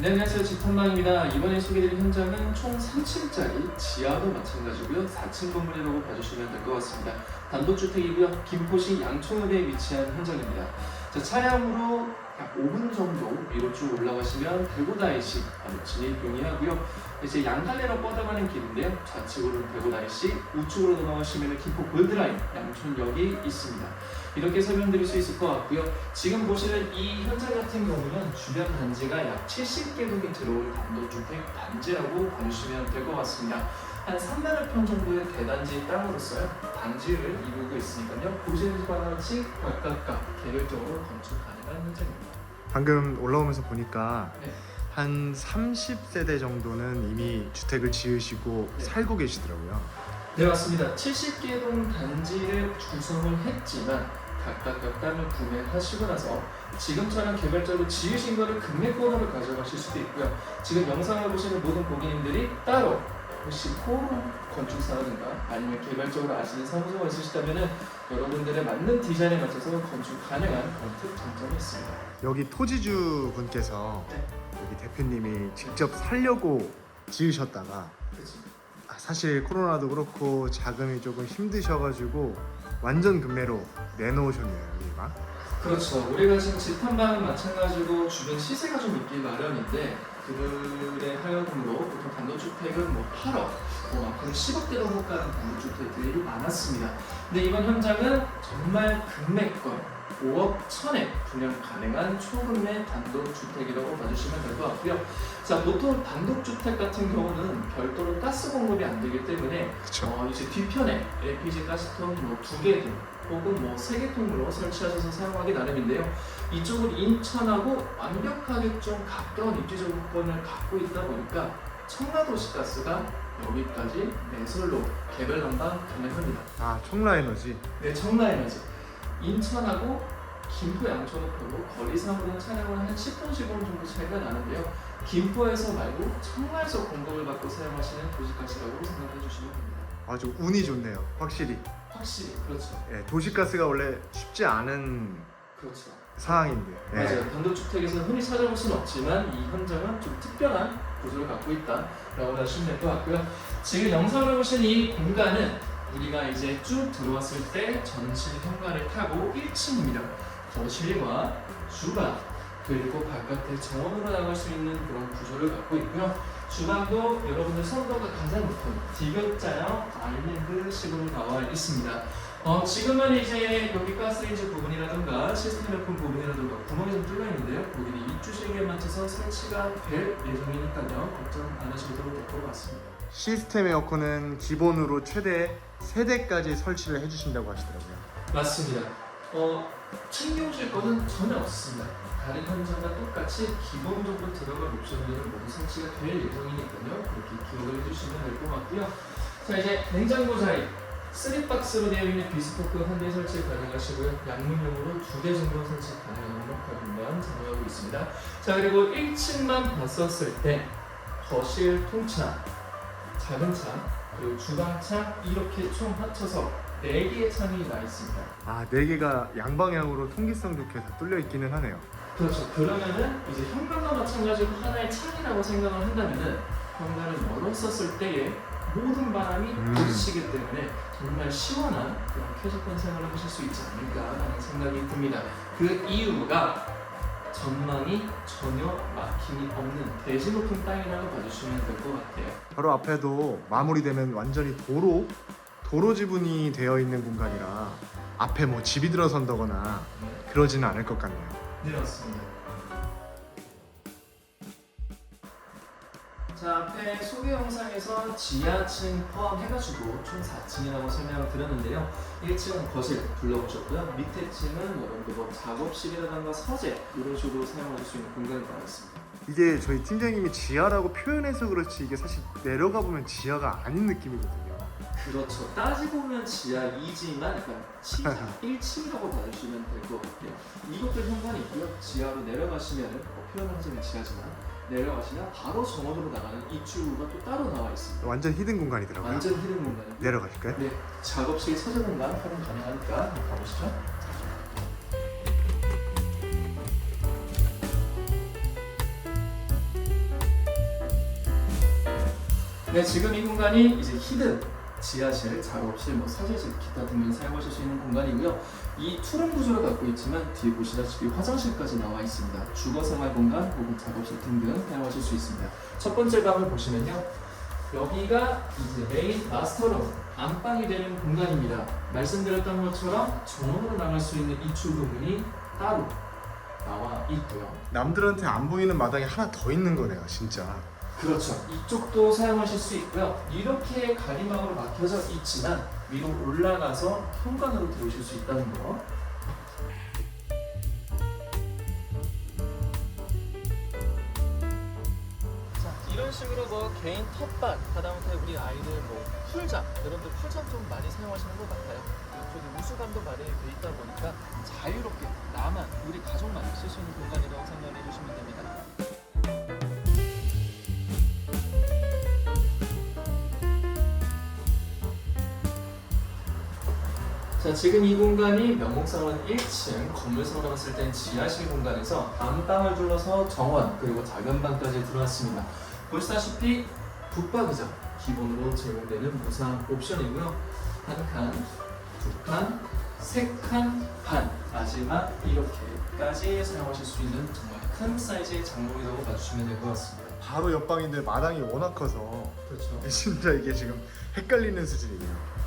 네, 안녕하세요. 집탐방입니다. 이번에 소개드릴 현장은 총 3층짜리 지하도 마찬가지고요. 4층 건물이라고 봐주시면 될 것 같습니다. 단독주택이고요. 김포시 양천읍에 위치한 현장입니다. 자, 차량으로 약 5분 정도 위로 쭉 올라가시면 대구다이시 바로 진입 용이하고요. 이제 양갈래로 뻗어가는 길인데요. 좌측으로는 대구다이시, 우측으로 넘어가시면 김포 골드라인 양촌역이 있습니다. 이렇게 설명드릴 수 있을 것 같고요. 지금 보시는 이 현장 같은 경우는 주변 단지가 약 70개 동이 들어올 단독주택 단지라고 봐주시면 될 것 같습니다. 한 3만여 평 정도의 대단지 땅으로서요 단지를 이루고 있으니까요 보시는 바와 같이 각각각 개별적으로 건축 가능한 현장입니다. 방금 올라오면서 보니까 네. 한 30세대 정도는 이미 주택을 지으시고 네. 살고 계시더라고요. 네 맞습니다. 70개 동 단지를 구성을 했지만 각각 몇 땅을 구매하시고 나서 지금처럼 개별적으로 지으신 거를 금매권으로 가져가실 수도 있고요. 지금 영상을 보시는 모든 고객님들이 따로 혹시 포럼 건축사라든가 아니면 개별적으로 아시는 사무소가 있으시다면 여러분들의 맞는 디자인에 맞춰서 건축 가능한 그런 특 장점이 있습니다. 여기 토지주 분께서 네. 여기 대표님이 직접 살려고 지으셨다가 그렇죠. 아, 사실 코로나도 그렇고 자금이 조금 힘드셔가지고 완전 금매로 내놓으셨네요 여기가. 그렇죠. 우리가 지금 집탐방은 마찬가지로 주변 시세가 좀 있기 마련인데 그들의 하여금으로 보통 단독주택은 뭐 8억, 뭐 많게는 10억대로 호가는 단독주택들이 많았습니다. 근데 이번 현장은 정말 금매권 5억 1000에 분양 가능한 초금매 단독주택이라고 봐주시면 될 것 같고요. 자, 보통 단독주택 같은 경우는 별도로 가스 공급이 안 되기 때문에. 어, 이제 뒤편에 LPG 가스통 뭐두개 통, 혹은 뭐 세 개 통으로 설치하셔서 사용하기 나름인데요. 이쪽은 인천하고 완벽하게 좀 가까운 입지 조건을 갖고 있다 보니까 청라도시 가스가 여기까지 매설로 개별 난방 가능합니다. 아 청라 에너지. 네, 청라 에너지 인천하고 김포 양천호표로 거리상으로는 차량은 한 10분 15분 정도 차이가 나는데요. 김포에서 말고 청라에서 공급을 받고 사용하시는 도시가스라고 생각해 주시면 됩니다. 아주 운이 좋네요. 확실히. 확실히 그렇죠. 예, 도시가스가 원래 쉽지 않은 그렇죠. 상황인데. 예. 맞아요. 단독주택에서는 흔히 찾아볼 수는 없지만 이 현장은 좀 특별한 구조를 갖고 있다라고 하시면 될 것 같고요. 지금 영상을 보신 이 공간은 우리가 이제 쭉 들어왔을 때 전실 현관을 타고 1층입니다. 거실과 주방 그리고 바깥에 정원으로 나갈 수 있는 그런 구조를 갖고 있고요. 주방도 여러분들 선도가 가장 높은 디귿자형 아일랜드식으로 나와 있습니다. 어, 지금은 이제 여기 가스레인지 부분이라든가 시스템 에어컨 부분이라든가 구멍이 좀 뚫려 있는데요. 거기는 입주 시기에 맞춰서 설치가 될 예정이니까요. 걱정 안 하셔도 될 것 같습니다. 시스템 에어컨은 기본으로 최대 3대까지 설치를 해주신다고 하시더라고요. 맞습니다. 어, 챙겨오실 거는 전혀 없습니다. 다른 현장과 똑같이 기본적으로 들어갈 옵션들은 모두 설치가 될 예정이니까요. 그렇게 기억을 해주시면 될 것 같고요. 자 이제 냉장고 자리 3박스로 되어 있는 비스포크 한 대 설치 가능하시고요. 양문용으로 두 대 정도 설치 가능한 공간 제공하고 있습니다. 자 그리고 1층만 봤었을 때 거실 통창, 작은 창, 그리고 주방 창 이렇게 총 합쳐서 4개의 창이 나 있습니다. 아, 4개가 양방향으로 통기성 좋게 다 뚫려 있기는 하네요. 그렇죠. 그러면은 이제 현관과 마찬가지로 하나의 창이라고 생각을 한다면은 현관을 열었었을 때에 모든 바람이 음. 부딪히기 때문에 정말 시원한 그런 쾌적한 생활을 하실 수 있지 않을까라는 생각이 듭니다. 그 이유가 전망이 전혀 막힘이 없는 대지 높은 땅이라고 봐주시면 될 것 같아요. 바로 앞에도 마무리되면 완전히 도로 도로 지분이 되어 있는 공간이라 앞에 뭐 집이 들어선다거나 그러지는 않을 것 같네요. 네 맞습니다. 자 앞에 소개 영상에서 지하층 포함해가지고 총 4층이라고 설명을 드렸는데요. 1층은 거실 둘러보셨고요. 밑에 층은 여러분들 뭐 작업실이라든가 서재 이런 식으로 사용하실 수 있는 공간이 나와 있습니다. 이게 저희 팀장님이 지하라고 표현해서 그렇지 이게 사실 내려가 보면 지하가 아닌 느낌이거든요. 그렇죠. 따지고 보면 지하 2지만 약간 지하 1층이라고 봐주시면 될 것 같아요. 이것도 현관이 있고요. 지하로 내려가시면 뭐 표현을 하자면 지하지만 내려가시면 바로 정원으로 나가는 입출구가 또 따로 나와 있습니다. 완전 히든 공간이더라고요. 완전 히든 공간입니다. 내려가실까요? 네, 작업실 서재 공간 활용 가능하니까 가보시죠. 네, 지금 이 공간이 이제 히든 지하실, 작업실, 뭐 사제실, 기타 등을 사용하실 수 있는 공간이고요. 이 투룸 구조를 갖고 있지만 뒤에 보시다시피 화장실까지 나와 있습니다. 주거 생활 공간 혹은 작업실 등등 사용하실 수 있습니다. 첫 번째 방을 보시면요. 여기가 이제 메인 마스터룸 안방이 되는 공간입니다. 말씀드렸던 것처럼 정원으로 나갈 수 있는 이 출구문이 따로 나와 있고요. 남들한테 안 보이는 마당이 하나 더 있는 거네요, 진짜. 그렇죠. 이쪽도 사용하실 수 있고요. 이렇게 가림막으로 막혀져 있지만 위로 올라가서 현관으로 들어오실 수 있다는 거. 자, 이런 식으로 뭐 개인 텃밭, 하다못해 우리 아이들 뭐 풀장, 여러분들 풀장 좀 많이 사용하시는 것 같아요. 이쪽에 우수감도 마련이 돼 있다 보니까 자유롭게 나만, 우리 가족만 쓸 수 있는 공간이라고 생각해 주시면 됩니다. 자, 지금 이 공간이 명목상은 1층, 건물상으로 봤을 땐 지하실 공간에서 안방을 둘러서 정원, 그리고 작은 방까지 들어왔습니다. 보시다시피 붙박이장, 기본으로 제공되는 무상 옵션이고요. 한 칸, 두 칸, 세 칸 반, 마지막 이렇게까지 사용하실 수 있는 정말 큰 사이즈의 장롱이라고 봐주시면 될 것 같습니다. 바로 옆방인데 마당이 워낙 커서 그렇죠. 진짜 이게 지금 헷갈리는 수준이에요.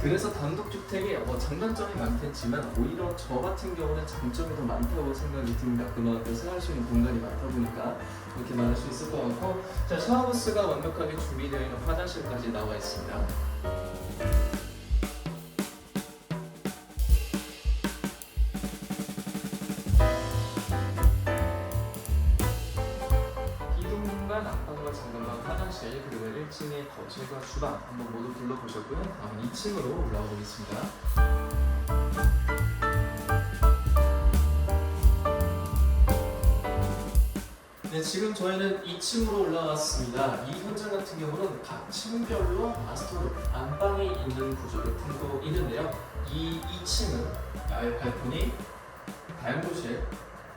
그래서 단독주택에 뭐 장단점이 많겠지만 오히려 저 같은 경우는 장점이 더 많다고 생각이 듭니다. 그만큼 생활할 수 있는 공간이 많다 보니까 그렇게 말할 수 있을 것 같고 자 샤워부스가 완벽하게 준비되어 있는 화장실까지 나와 있습니다. 그리고 1층의 거실과 주방 한번 모두 둘러보셨고요. 다음 2층으로 올라가 보겠습니다. 네, 지금 저희는 2층으로 올라왔습니다. 이 현장 같은 경우는 각 층별로 마스터룸, 안방이 있는 구조를 품고 있는데요. 이 2층은 야외 발코니, 다용도실,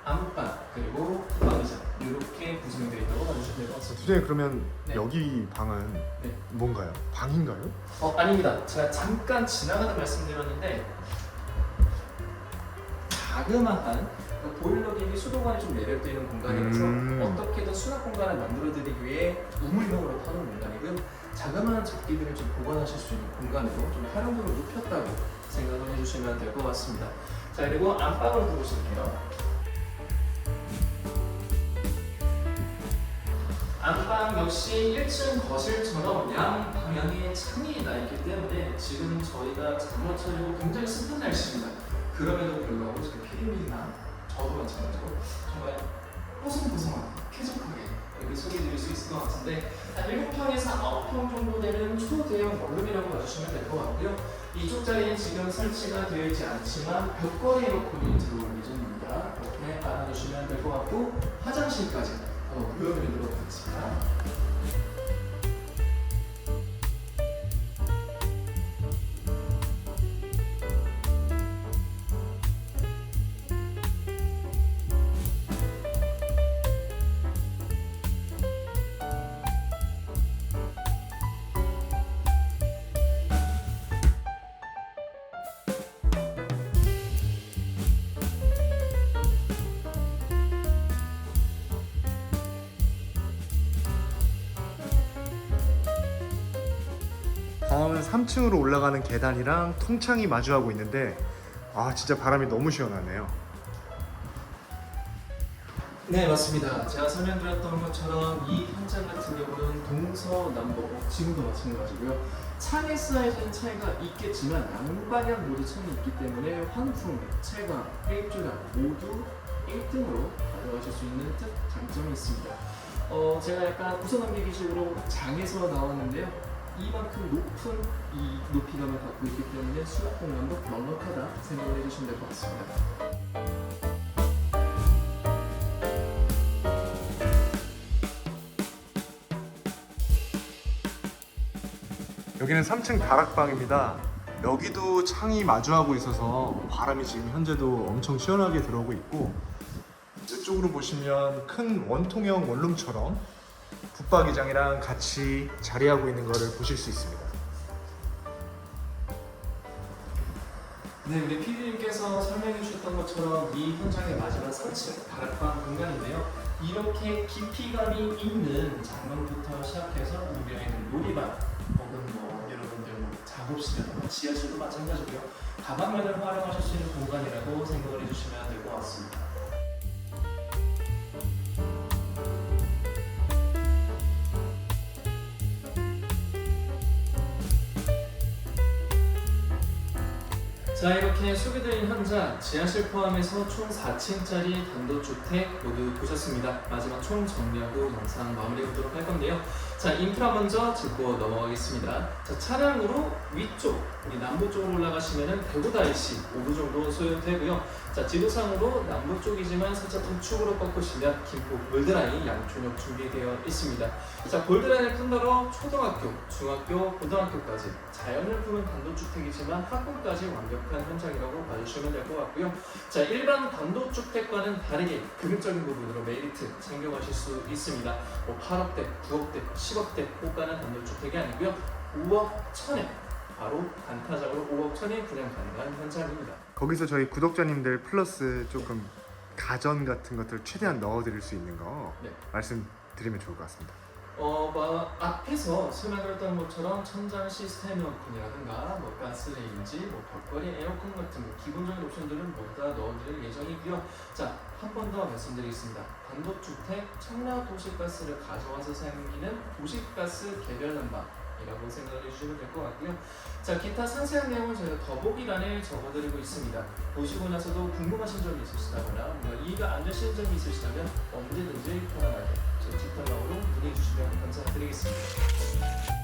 안방, 그리고 후방이장 이렇게 구성되어 있다고 봐주시면 될 것 같습니다. 수장님 그러면 네. 여기 방은 네. 뭔가요? 방인가요? 어 아닙니다. 제가 잠깐 지나가다 말씀드렸는데 자그마한 그 보일러 기기 수도관이 좀 내려져 있는 공간이라서 음. 어떻게든 수납 공간을 만들어드리기 위해 우물형으로 파는 공간이고요. 자그마한 잡기들을 좀 보관하실 수 있는 공간으로 좀 활용도를 높였다고 생각을 해주시면 될 것 같습니다. 자 그리고 안방으로 들어오실게요. 안방 역시 1층 거실처럼 양 방향에 창이 나 있기 때문에 지금 저희가 차리고 굉장히 습한 날씨입니다. 그럼에도 불구하고 지금 피디님이나 저도 마찬가지로 정말 뽀송뽀송하게 쾌적하게 이렇게 소개해드릴 수 있을 것 같은데 한 7평에서 9평 정도 되는 초대형 원룸이라고 봐주시면 될 것 같고요. 이쪽 자리는 지금 설치가 되어 있지 않지만 벽걸이 에어컨이 들어올 예정입니다. 이렇게 알아두시면 될 것 같고 화장실까지 한번 보여드리도록 하겠습니다. 다음은 3층으로 올라가는 계단이랑 통창이 마주하고 있는데 아 진짜 바람이 너무 시원하네요. 네 맞습니다. 제가 설명드렸던 것처럼 이 현장 같은 경우는 동서남북 지금도 마찬가지고요. 창에 쌓여진 차이가 있겠지만 양방향 모두 창이 있기 때문에 환풍, 채광, 일조량 모두 1등으로 가져가실 수 있는 특 장점이 있습니다. 어, 제가 약간 웃어넘기기식으로 장에서 나왔는데요. 이만큼 높은 이 높이감을 갖고 있기 때문에 수납 공간도 넉넉하다 생각을 해주시면 될 것 같습니다. 여기는 3층 다락방입니다. 여기도 창이 마주하고 있어서 바람이 지금 현재도 엄청 시원하게 들어오고 있고 이쪽으로 보시면 큰 원통형 원룸처럼 붙박이장이랑 같이 자리하고 있는 것을 보실 수 있습니다. 네, 우리 PD님께서 설명해 주셨던 것처럼 이 현장의 마지막 3층 다락방 공간인데요. 이렇게 깊이감이 있는 장면부터 시작해서 우리가 있는 놀이방 혹은 뭐 여러분들 뭐 작업실이나 지하실도 마찬가지고요. 다방면을 활용하실 수 있는 공간이라고 생각을 해주시면 될 것 같습니다. 자 이렇게 소개드린 현장 지하실 포함해서 총 4층짜리 단독주택 모두 보셨습니다. 마지막 총 정리하고 영상 마무리해 보도록 할 건데요. 자 인프라 먼저 짚고 넘어가겠습니다. 자 차량으로 위쪽 우리 남부 쪽으로 올라가시면은 대구 다이시 5부 정도 소요되고요. 자 지도상으로 남부 쪽이지만 살짝 우측으로 꺾으시면 김포 골드라인 양촌역 준비되어 있습니다. 자 골드라인을 끝으로 초등학교, 중학교, 고등학교까지 자연을 품은 단독주택이지만 학군까지 완벽 한 현장이라고 봐주시면 될 것 같고요. 자 일반 단독주택과는 다르게 금액적인 부분으로 메리트 챙겨가실 수 있습니다. 뭐 8억대, 9억대, 10억대 호가는 단독주택이 아니고요. 5억 천에 바로 단타작으로 5억 천에 분양 가능한 현장입니다. 거기서 저희 구독자님들 플러스 조금 가전 같은 것들 최대한 넣어드릴 수 있는 거 네. 말씀드리면 좋을 것 같습니다. 어, 뭐, 앞에서 설명드렸던 것처럼 천장 시스템 에어컨이라든가 뭐 가스레인지, 뭐 벽걸이 에어컨 같은 뭐 기본적인 옵션들은 모두 다 넣어드릴 예정이고요. 자, 한 번 더 말씀드리겠습니다. 단독주택 청라 도시가스를 가져와서 사용하는 도시가스 개별 난방 이라고 생각을 해주시면 될 것 같고요. 자, 기타 상세한 내용은 저희가 더보기란에 적어드리고 있습니다. 보시고 나서도 궁금하신 점이 있으시다거나 뭔가 이해가 안 되시는 점이 있으시다면 언제든지 편안하게 제 뒷달러로 보내주시면 감사드리겠습니다.